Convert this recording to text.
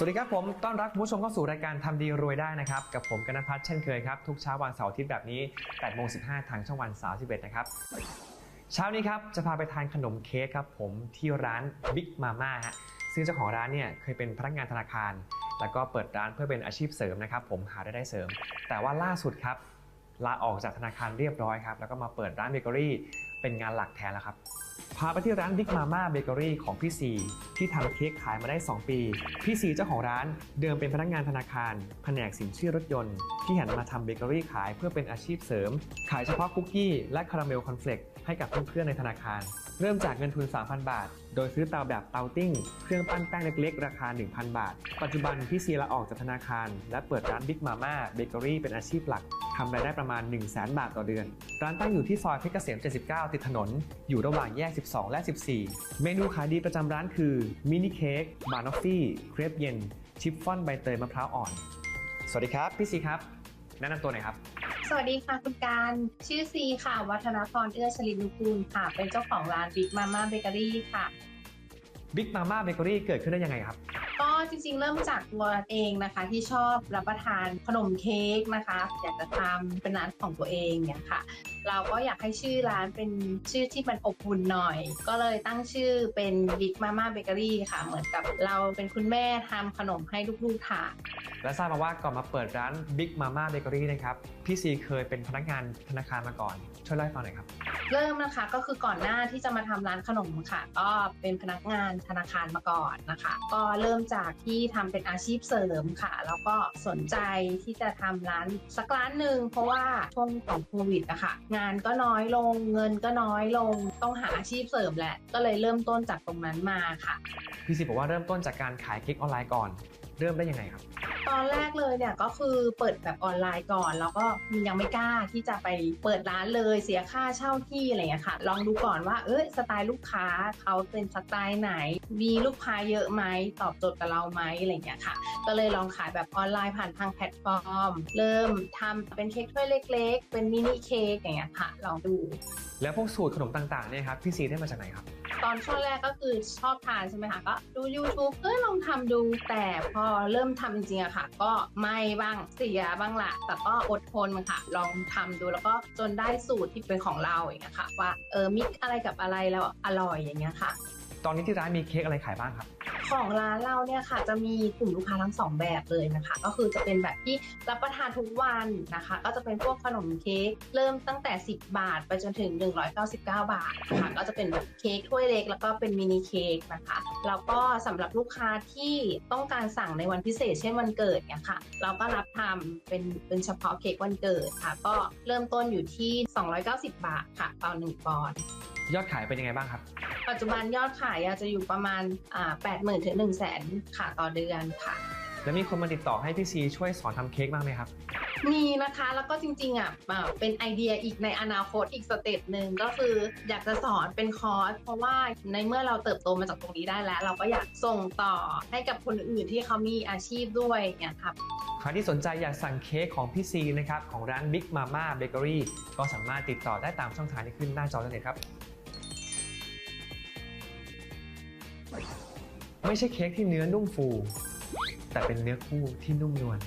สวัสดีครับผม ต้อนรับคุณผู้ชมเข้าสู่รายการทำดีรวยได้นะครับ กับผมกนพัฒน์เช่นเคยครับ ทุกเช้าวันเสาร์อาทิตย์แบบนี้8โมง15 ทางช่องวัน31นะครับ เช้านี้ครับ จะพาไปทานขนมเค้กครับผมที่ร้าน Big Mama ฮะ ซึ่งเจ้าของร้านเนี่ยเคยเป็นพนักงานธนาคาร แล้วก็เปิดร้านเพื่อเป็นอาชีพเสริมนะครับผมหารายได้เสริม แต่ว่าล่าสุดครับลาออกจากธนาคารเรียบร้อยครับแล้วก็มาเปิดร้านเบเกอรี่เป็นงานหลักแทนแล้วครับ พาไปที่ร้าน Big Mama Bakery ของพี่ซีที่ทำเค้กขายมาได้ 2 ปี พี่ซีเจ้าของร้านเดิมเป็นพนักงานธนาคาร แผนกสินเชื่อรถยนต์ ที่หันมาทำเบเกอรี่ขายเพื่อเป็นอาชีพเสริม ขายเฉพาะคุกกี้และคาราเมลคอนเฟลกให้กับเพื่อนๆในธนาคาร เริ่มจากเงินทุน 3,000 บาท โดยซื้อเตาแบบเตาติ้ง เครื่องปั้นแป้งเล็กๆ ราคา 1,000 บาท ปัจจุบันพี่ซีลาออกจากธนาคาร และเปิดร้าน Big Mama Bakery เป็นอาชีพหลักทำรายได้ประมาณ 1 0 0 0 0แบาทต่อเดือน ร้านตั้งอยู่ที่ซอยเพชรเกษม 79 ติดถนน อยู่ระหว่างแยก 12 และ 14 เมนูขายดีประจำร้านคือมินิเค้กบานอฟฟี่เครปเย็น ชิฟฟ่อนใบเตยมะพร้าวอ่อน สวัสดีครับ พี่ซีครับ แนะนำตัวหน่อยครับสวัสดีค่ะคุณการชื่อซีค่ะ วัฒนพรเอื้อชลินุกูลค่ะ เป็นเจ้าของร้านบิ๊กมาม่าเบเกอรี่ค่ะ Big Mama Bakery เกิดขึ้นได้ยังไงครับ ก็จริงๆ เริ่มจากตัวเองนะคะ ที่ชอบรับประทานขนมเค้กนะคะ อยากจะทำเป็นร้านของตัวเองเนี่ยค่ะ เราก็อยากให้ชื่อร้านเป็นชื่อที่มันอบอุ่นหน่อย ก็เลยตั้งชื่อเป็น Big Mama Bakery ค่ะ เหมือนกับเราเป็นคุณแม่ทำขนมให้ลูกๆทานและทราบมาว่าก่อนมาเปิดร้าน Big Mama Bakery นะครับพี่ซีเคยเป็นพนักงานธนาคารมาก่อนช่วยเล่าให้ฟังหน่อยครับ เริ่มนะคะก็คือก่อนหน้าที่จะมาทำร้านขนมค่ะ ก็เป็นพนักงานธนาคารมาก่อนนะคะ ก็เริ่มจากที่ทำเป็นอาชีพเสริมค่ะ แล้วก็สนใจที่จะทำร้านสักร้านหนึ่งเพราะว่าช่วงของโควิดอะค่ะงานก็น้อยลงเงินก็น้อยลงต้องหาอาชีพเสริมแหละ ก็เลยเริ่มต้นจากตรงนั้นมาค่ะพี่ซีบอกว่าเริ่มต้นจากการขายเค้กออนไลน์ก่อน เริ่มได้ยังไงครับ ตอนแรกเลยเนี่ยก็คือเปิดแบบออนไลน์ก่อน แล้วก็ยังไม่กล้าที่จะไปเปิดร้านเลยเสียค่าเช่าที่อะไรอย่างเงี้ยค่ะ ลองดูก่อนว่าเอ้ยสไตล์ลูกค้าเขาเป็นสไตล์ไหน มีลูกค้าเยอะไหมตอบโจทย์กับเราไหมอะไรอย่างเงี้ยค่ะ ก็เลยลองขายแบบออนไลน์ผ่านทางแพลตฟอร์ม เริ่มทำเป็นเค้กถ้วยเล็ก ๆ เป็นมินิเค้กอย่างเงี้ยค่ะลองดู แล้วพวกสูตรขนมต่างๆเนี่ยครับพี่ซีได้มาจากไหนครับ ตอนช่วงแรกก็คือชอบทานใช่ไหมคะก็ดู YouTube เออลองทำดูแต่พอเริ่มทำจริงๆอะค่ะ ก็ไม่บ้างเสียบ้างละแต่ก็อดทนมันค่ะ ลองทำดูแล้วก็จนได้สูตรที่เป็นของเราอย่างเงี้ยค่ะว่าเออมิกอะไรกับอะไรแล้วอร่อยอย่างเงี้ยค่ะ ตอนนี้ที่ร้านมีเค้กอะไรขายบ้างครับ ของร้านเราเนี่ยค่ะ จะมีกลุ่มลูกค้าทั้งสองแบบเลยนะคะ ก็คือจะเป็นแบบที่รับประทานทุกวันนะคะ ก็จะเป็นพวกขนมเค้กเริ่มตั้งแต่ 10 บาท ไปจนถึง 199 บาทค่ะก็จะเป็นแบบเค้กถ้วยเล็กแล้วก็เป็นมินิเค้กนะคะแล้วก็สำหรับลูกค้าที่ต้องการสั่งในวันพิเศษเช่นวันเกิดเนี่ยค่ะ เราก็รับทำเป็นเป็นเฉพาะเค้กวันเกิดค่ะ ก็เริ่มต้นอยู่ที่ 290 บาทค่ะต่อ1ปอนด์ ยอดขายเป็นยังไงบ้างครับ ปัจจุบันยอดขายอาจจะอยู่ประมาณอ่า80,000ถึง1 0 0 0 0แสนค่ะต่อเดือนค่ะ แล้วมีคนมาติดต่อให้พี่ซีช่วยสอนทำเค้กบ้างไหมครับมีนะคะแล้วก็จริงๆอะอ่าเป็นไอเดียอีกในอนาคตอีกสเต็ปหนึ่งก็คืออยากจะสอนเป็นคอร์สเพราะว่าในเมื่อเราเติบโตมาจากตรงนี้ได้แล้ว เราก็อยากส่งต่อให้กับคนอื่นที่เขามีอาชีพด้วยเนี่ยครับใครที่สนใจอยากสั่งเค้กของพี่ซีนะครับของร้าน Big Mama Bakery ก็สามารถติดต่อได้ตามช่องทางที่ขึ้นหน้าจอได้เลยครับ ไม่ใช่เค้กที่เนื้อนุ่มฟู แต่เป็นเนื้อคู่ที่นุ่มนวล